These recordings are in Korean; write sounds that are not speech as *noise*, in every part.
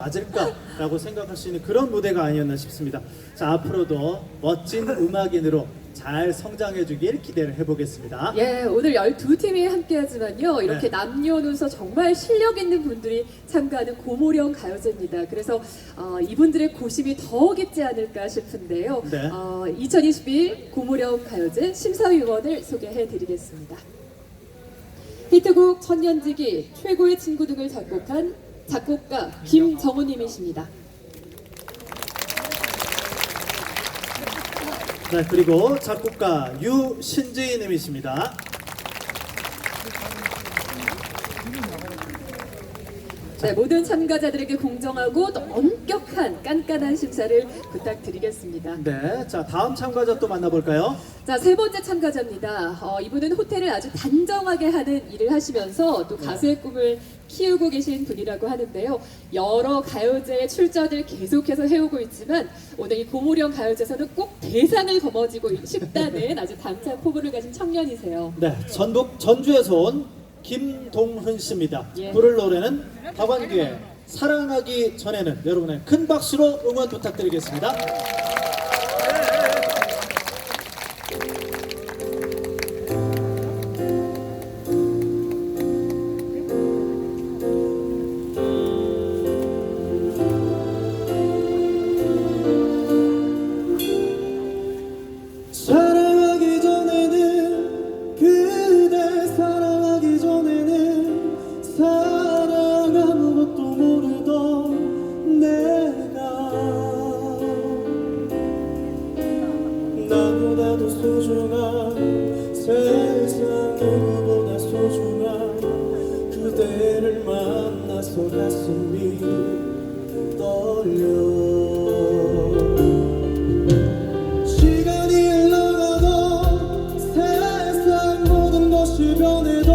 맞을까라고 생각할 수 있는 그런 무대가 아니었나 싶습니다. 자 앞으로도 멋진 음악인으로 잘 성장해주길 기대를 해보겠습니다. 예, 오늘 12팀이 함께하지만요. 이렇게 네. 남녀노소 정말 실력 있는 분들이 참가하는 고모령 가요제입니다. 그래서 어, 이분들의 고심이 더 깊지 않을까 싶은데요. 네. 어, 2021 고모령 가요제 심사위원을 소개해 드리겠습니다. 히트곡 천년지기 최고의 친구 등을 작곡한 작곡가 김정우님이십니다. 네 그리고 작곡가 유신지님이십니다. 네, 모든 참가자들에게 공정하고 또 엄격한 깐깐한 심사를 부탁드리겠습니다. 네, 자 다음 참가자 또 만나볼까요? 자, 세 번째 참가자입니다. 어, 이분은 호텔을 아주 단정하게 하는 일을 하시면서 또 가수의 꿈을 키우고 계신 분이라고 하는데요. 여러 가요제에 출전을 계속해서 해오고 있지만 오늘 이 고무령 가요제에서는 꼭 대상을 거머쥐고 싶다는 *laughs* 아주 당찬 포부를 가진 청년이세요. 네, 전북 전주에서 온 김동훈 씨입니다. 예. 부를 노래는 박완규의 사랑하기 전에는 여러분의 큰 박수로 응원 부탁드리겠습니다. 소중한 세상 누구보다 소중한 그대를 만나서 가슴이 떨려. 시간이 흘러가도 세상 모든 것이 변해도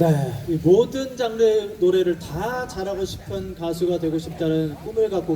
네, 이 모든 장르의 노래를 다 잘하고 싶은 가수가 되고 싶다는 꿈을 갖고